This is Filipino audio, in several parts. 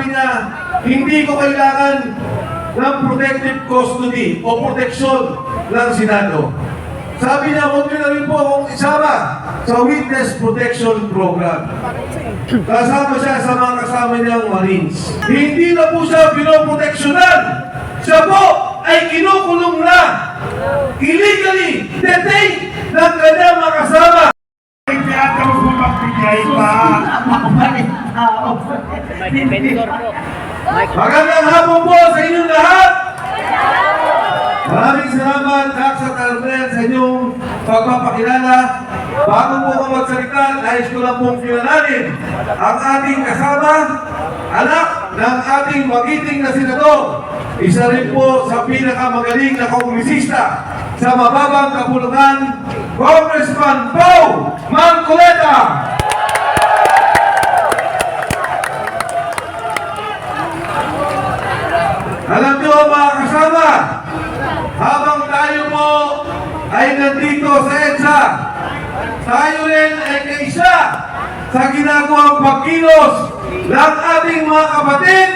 sabi niya, hindi ko kailangan ng protective custody o proteksyon ng Senado. Sabi niya, huwag niyo na rin po akong isama sa Witness Protection Program. Kasama siya sa mga kasama niyang Marines. Hindi na po siya pinoproteksyonan. Siya po ay kinukulong na. Illegally detained ng kanyang mga kasama. Tiyatapos mo magbigay pa. May vendor po. Magandang hapon po sa inyong lahat. Maraming salamat, Dax at Alfred, sa inyong pagpapakilala. Bago po ako magsalita, nais ko lang pong kilalanin ang ating kasama, anak ng ating magiting na senador. Isa rin po sa pinakamagaling na kongresista sa mababang kapulungan, Congressman Pau Mancoleta. Alam niyo mga kasama, habang tayo mo ay nandito sa EDSA, tayo rin ay kaisa sa ginagawang pagkilos ng ating mga kapatid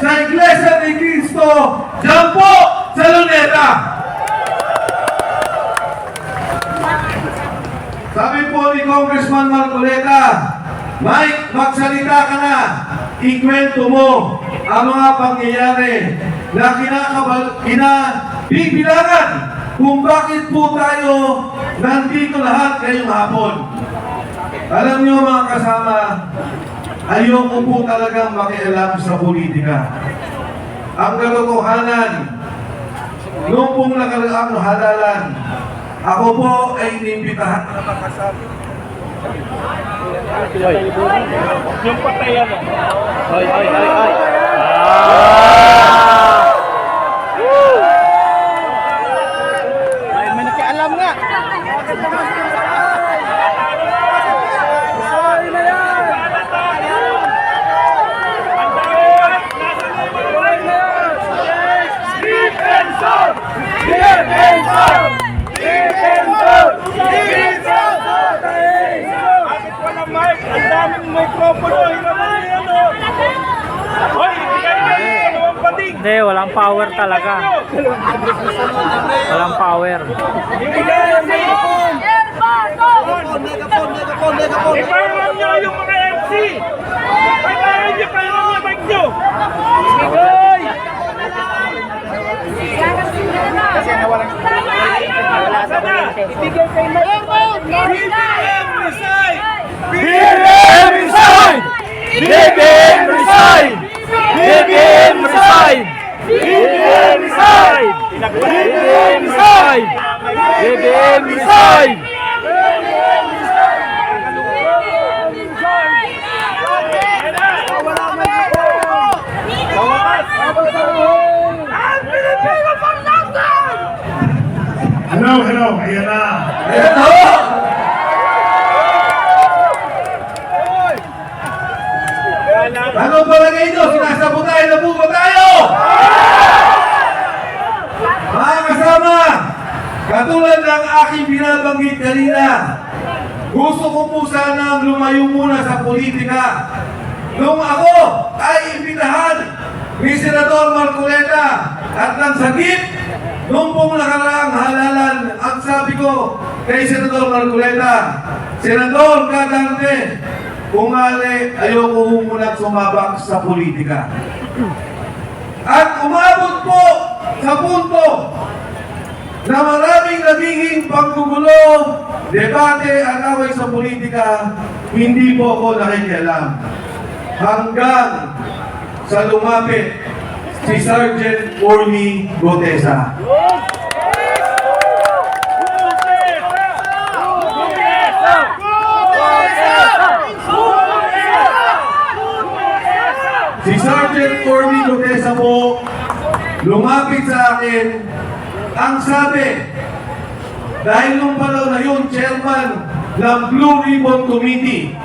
sa Iglesia ni Cristo dyan po sa Luneta. Sabi po ni Congressman Marcoleta, Mike, magsalita ka na. Ikwento mo ang mga pangyayari na kinakabal, kinabibilangan kung bakit po tayo nandito lahat ngayong hapon. Alam niyo mga kasama, ayoko po talagang makialam sa politika. Ang katotohanan, noong pong nakaraang halalan, ako po ay inimbitahan makasama. Yung patayan mo. Hoy, hoy, hoy, hoy. May may nakialam nga. Bakit wala mic? Ang daming microphone. Hoy, naman yan o. Hoy, ibigay na yung dalawang bading. Hindi, walang power talaga. Walang power. Ibigay ang microphone. Ipayaran niyo yung mga MC. Ipayaran niyo kayo ng mga mic niyo. Ibigay. Wala sa kuryente. BBM resign! BBM resign! BBM resign! BBM resign! BBM resign! BBM resign! BBM resign! Ang Pilipino for nothing! Hello, hello, ayan na. Ayan ho! Ano palagay nyo? Sinasabotay na po tayo? Mga kasama, katulad ng aking binabanggit kanina, gusto ko po sana lumayo muna sa politika. Nung ako ay imbitahan ni Senador Marcoleta at ng sagip, nung pong nakaraang halalan, ang sabi ko kay Senador Marcoleta, Senador Kadante, kung mali, ayoko muna sumabak sa politika. At umabot po sa punto na maraming nagiging paggugulo, debate at away sa politika, hindi po ako nakikialam. Hanggang sa lumapit si Sergeant Orly Gotesa. Si Sergeant Orly Gotesa po, lumapit sa akin, ang sabi, dahil nung panahon na yun, chairman ng Blue Ribbon Committee,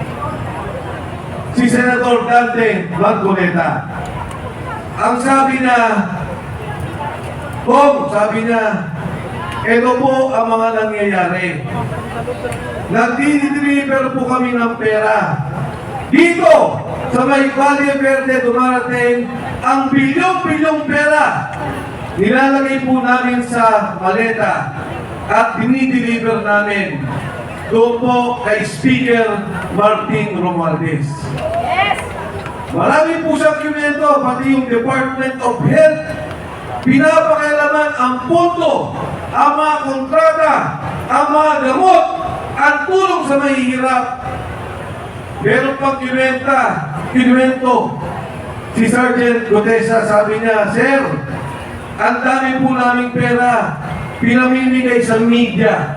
si Senator Dante Marcoleta. Ang sabi na, Kong, sabi niya, ito po ang mga nangyayari. Nagdi-deliver po kami ng pera. Dito, sa may Valle Verde dumarating ang bilyong-bilyong pera. Nilalagay po namin sa maleta at dinideliver namin doon po kay Speaker Martin Romualdez. Marami po siyang kimento, pati yung Department of Health. Pinapakailaman ang punto, ang mga kontrata, ang mga gamot, ang tulong sa mahihirap. Meron pang kinuwenta, kinuwento. Si Sergeant Gotesa sabi niya, Sir, ang dami po naming pera, pinamimigay sa media.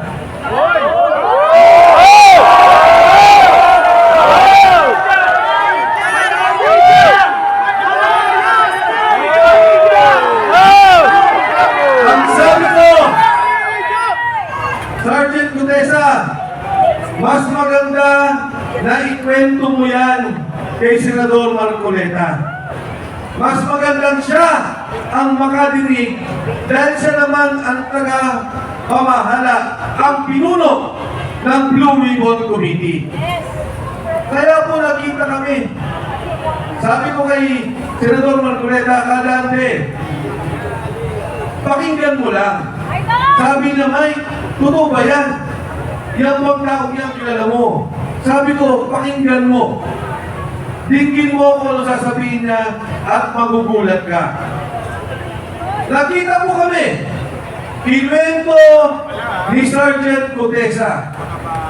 Ang sabi ko, Sergeant Gutesa, mas maganda na ikwento mo yan kay Senador Marcoleta. Mas magandang siya ang makadinig dahil siya naman ang taga pamahala, ang pinuno ng Blue Ribbon Committee. Kaya po nakita kami. Sabi ko kay Senador Marcoleta, kadante, pakinggan mo lang. Sabi na Mike, totoo ba yan? Yan bang taong yan kilala mo? Sabi ko, pakinggan mo. Dinggin mo kung ano sasabihin niya at magugulat ka. Nakita mo kami. Kinuwento ni Sergeant Cotesa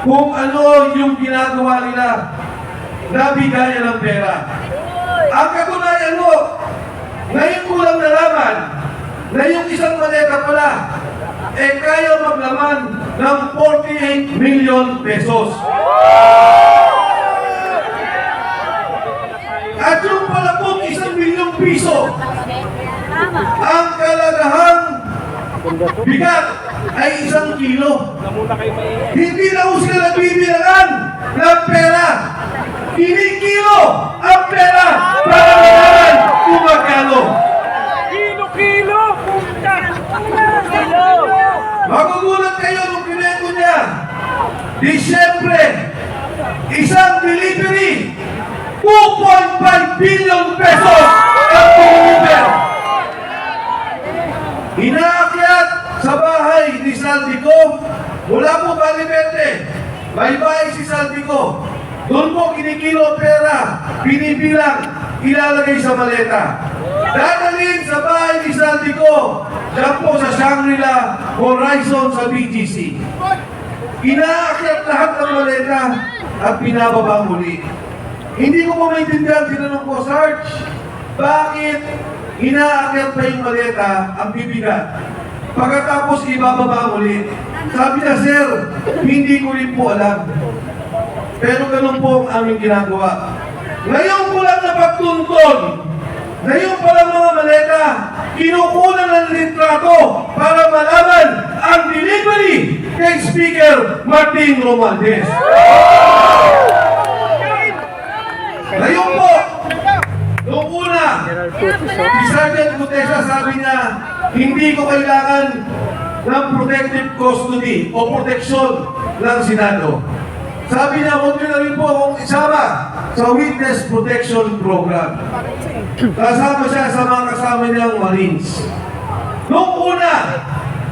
kung ano yung ginagawa nila na ng pera. Ang katunayan mo, ngayon ko lang nalaman na yung isang maleta pala, eh kaya maglaman ng 48 million pesos. At yung pala pong isang milyong piso, ang kalagahang bigat ay isang kilo. Hindi na ho sila nagbibilangan ng pera. Kinikilo ang pera para malaman kung magkano. Kilo-kilo! Magugulat kayo. Di siyempre, isang delivery, 2.5 billion pesos ang deliver. Inaakyat sa bahay ni Saldico, mula po Balibete, may bahay si Saldico. Doon po kinikilo pera, binibilang, ilalagay sa maleta. Dadalhin sa bahay ni Saldico, dyan po sa Shangri-La Horizon sa BGC. Inaakyat lahat ng maleta at pinababa muli. Hindi ko po maintindihan, tinanong ko, Sarge, bakit inaakyat pa yung maleta ang bibigat? Pagkatapos ibababa muli. Sabi niya, Sir, hindi ko rin po alam. Pero ganun po ang aming ginagawa. Ngayon ko lang napagtuntun na yung palang mga maleta, kinukunan ng litrato para malaman ang delivery kay Speaker Martin Romualdez. Ngayon po, noong una, si Sergeant Gutesa sabi niya, hindi ko kailangan ng protective custody o proteksyon ng Senado. Sabi niya, huwag niyo na rin po akong isama sa Witness Protection Program. Kasama siya sa mga kasama niyang Marines. Noong una,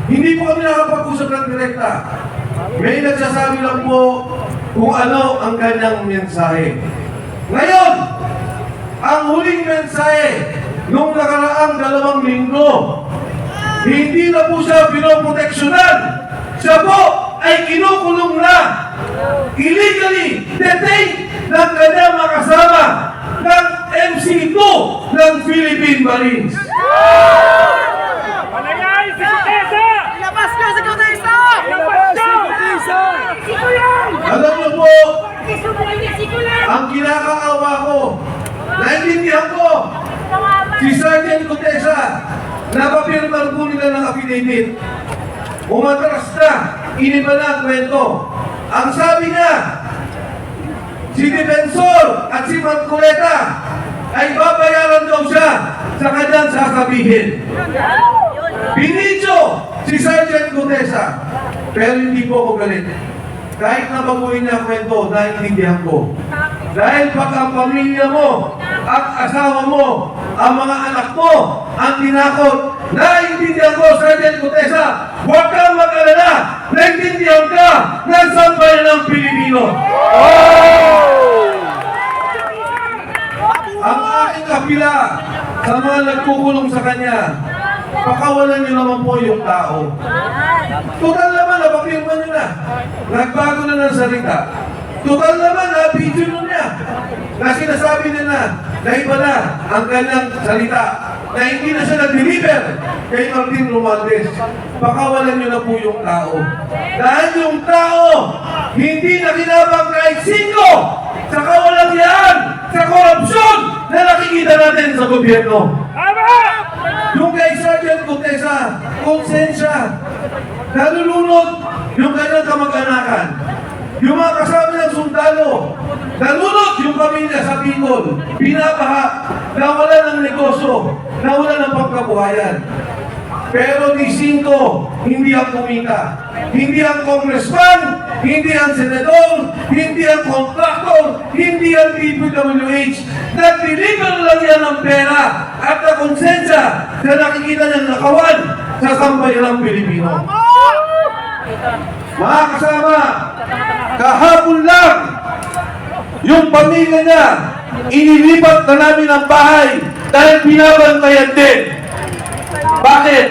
hindi po kami nakapag-usap ng direkta. May nagsasabi lang po kung ano ang kanyang mensahe. Ngayon, ang huling mensahe nung nakaraang dalawang linggo, hindi na po siya pinoproteksyonan. Siya po ay kinukulong na illegally detained ng kanyang mga kasama ng MC2 ng Philippine Marines. Panayay si Kutesa! Ilabas ka sa Kutesa! Ilabas ka! Siko yan! Alam niyo po, Siko yan! ang kinakaawa ko, naintindihan ko, si Sergeant Cotesa, napapirman po nila ng affidavit. Umatras na, iniba na ang kwento. Ang sabi niya, si Defensor at si Marcoleta ay babayaran daw siya sa kanyang sasabihin. Binidyo si Sergeant Cotesa. Pero hindi po ako galit. Kahit na baguhin niya ang kwento, naiintindihan ko. Dahil pag ang pamilya mo at asawa mo, ang mga anak mo, ang tinakot, naiintindihan ko, Sergeant Gutesa, huwag kang mag-alala, naiintindihan ka ng sambayan ng Pilipino. Ang aking kapila sa mga nagkukulong sa kanya, pakawalan niyo naman po yung tao. Total naman, napapirma niyo na. Nagbago na ng salita. Total naman, na-video nyo niya. Na sinasabi niya na, na iba na ang kanyang salita. Na hindi na siya nag-deliver kay Martin Romualdez. Pakawalan niyo na po yung tao. Dahil yung tao, hindi na kinabang kahit sino sa kawalang sa korupsyon na nakikita natin sa gobyerno. Tama! Yung kay Sergeant Gutesa, konsensya, nalulunod yung kanyang kamag-anakan. Yung mga kasama ng sundalo, nalunod yung pamilya sa Bicol, binabaha, nawala ng negosyo, nawala ng pagkabuhayan. Pero ni Cinco, hindi ang kumita. Hindi ang congressman, hindi ang senador, hindi ang contractor, hindi ang DPWH. Nag-deliver lang yan ng pera at na konsensya na nakikita niyang nakawan sa sambayan ng Pilipino. Mga kasama, kahapon lang, yung pamilya niya, inilipat na namin ang bahay dahil binabantayan din. Bakit?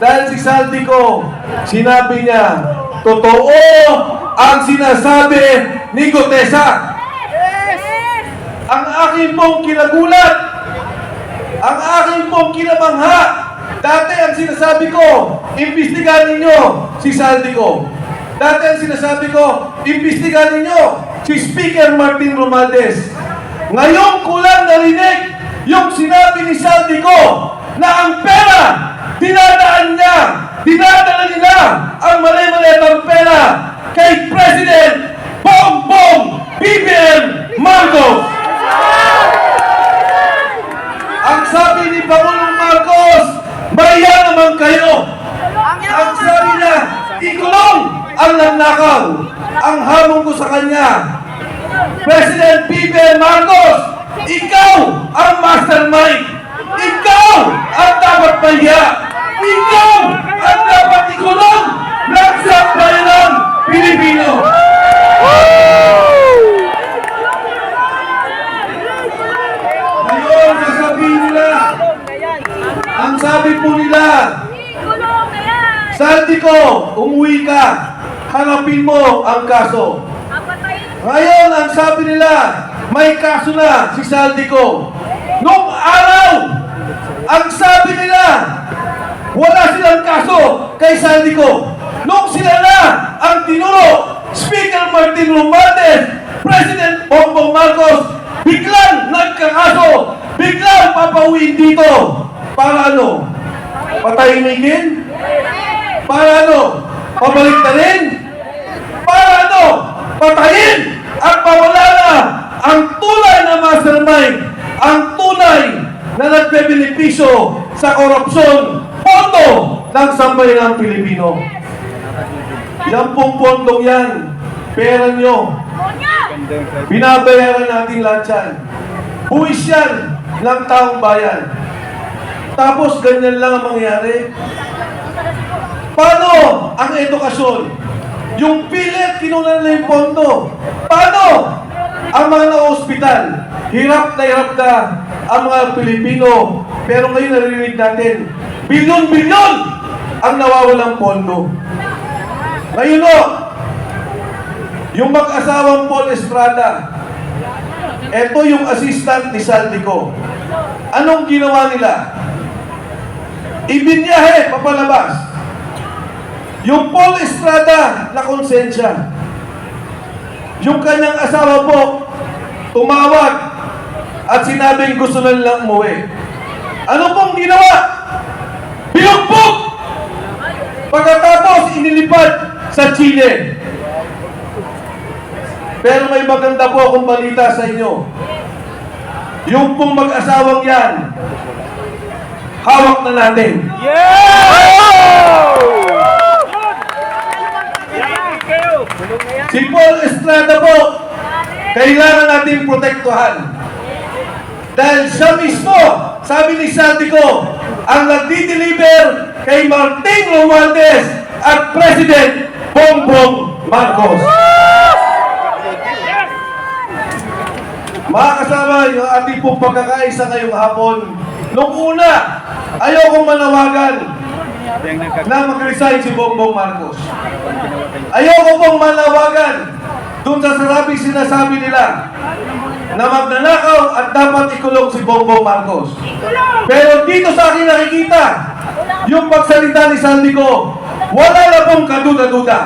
Dahil si Saldi ko, sinabi niya, totoo ang sinasabi ni Gutesa. Ang aking pong kinagulat, ang aking pong kinamangha, dati ang sinasabi ko, imbestigahan ninyo si Saldi ko. Dati ang sinasabi ko, imbestigahan ninyo si Speaker Martin Romualdez. Ngayon ko lang narinig yung sinabi ni Saldi ko na ang pera, dinadaan niya, dinadala nila ang mali-malitang pera kay President Bongbong BBM Marcos. Ang sabi ni Pangulong Marcos, maya naman kayo. Ang sabi niya, ikulong ang nanakaw. Ang hamon ko sa kanya, President BBM Marcos, ikaw ang mastermind. Ikaw ang dapat maya. Ikaw ang dapat ikulong ng sambayanang Pilipino. Ngayon, sasabihin nila, ang sabi po nila, Kulong na Saldi ko, umuwi ka, hanapin mo ang kaso. Ngayon, ang sabi nila, may kaso na si Saldi ko. Nung araw, ang sabi nila, wala silang kaso kay Saldi ko. Nung sila na ang tinuro, Speaker Martin Romualdez, President Bongbong Marcos, biglang nagkakaso, biglang papauwiin dito. Para ano? Patahimikin? Para ano? Pabalik na rin? Para ano? Patayin at mawala na ang tunay na mastermind, ang tunay na nagbebenepisyo sa korupsyon, pondo ng sambayan ng Pilipino. Yan pong pondong yan, pera nyo, binabayaran natin lahat yan. Buwis yan ng taong bayan. Tapos ganyan lang ang mangyari. Paano ang edukasyon? Yung pilit, kinunan na yung pondo. Paano ang mga na-hospital? Hirap na hirap na ang mga Pilipino. Pero ngayon narinig natin, bilyon-bilyon ang nawawalang pondo. Ngayon o, yung mag-asawang Paul Estrada, eto yung assistant ni Saldico. Anong ginawa nila? Ibinyahe, papalabas. Yung Paul Estrada na konsensya. Yung kanyang asawa po, tumawag at sinabing gusto na nilang umuwi. Ano pong ginawa? Binugbog! Pagkatapos inilipad sa Chile. Pero may maganda po akong balita sa inyo. Yung pong mag-asawang yan, hawak na natin. Yan kayo! Si Paul Estrada po, kailangan natin protektuhan. Dahil siya mismo, sabi ni Santico, ang nagdi-deliver kay Martin Romualdez at President Bongbong Marcos. Mga kasama, yung ating pong pagkakaisa ngayong hapon, nung una, ayokong manawagan na mag-resign si Bongbong Marcos. Ayoko pong manawagan doon sa sarabing sinasabi nila na magnanakaw at dapat ikulong si Bongbong Marcos. Pero dito sa akin nakikita, yung pagsalita ni Sandico, wala na pong kaduda-duda.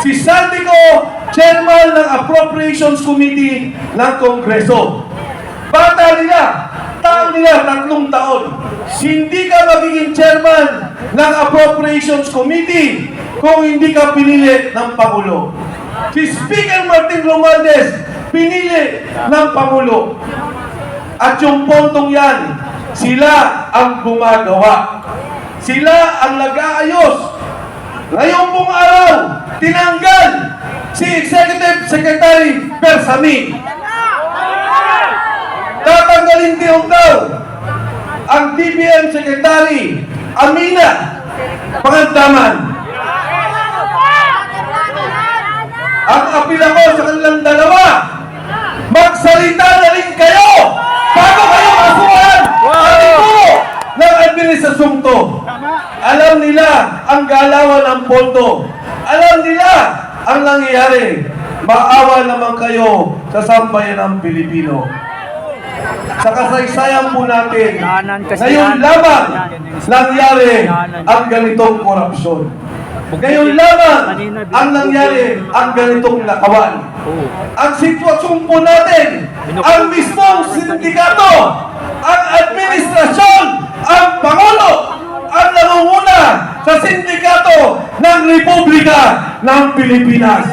Si Sandico, chairman ng Appropriations Committee ng Kongreso. Bata nila, nila tatlong taon. Hindi ka magiging chairman ng Appropriations Committee kung hindi ka pinili ng Pangulo. Si Speaker Martin Romualdez, pinili ng Pangulo. At yung pontong yan, sila ang gumagawa. Sila ang nag-aayos. Ngayon pong araw, tinanggal si Executive Secretary din daw ang DBM Secretary Amina Pangandaman. Ang apila ko sa kanilang dalawa, magsalita na rin kayo bago kayo masuhan ang ito ng administrasyong to. Alam nila ang galawan ng pondo. Alam nila ang nangyayari. Maawa naman kayo sa sambayan ng Pilipino. Sa kasaysayan po natin, ngayon lamang nangyari ang ganitong korupsyon. Ngayon lamang ang nangyari ang ganitong nakawan. Ang sitwasyon po natin, ang mismong sindikato, ang administrasyon, ang Pangulo, ang nangunguna sa sindikato ng Republika ng Pilipinas.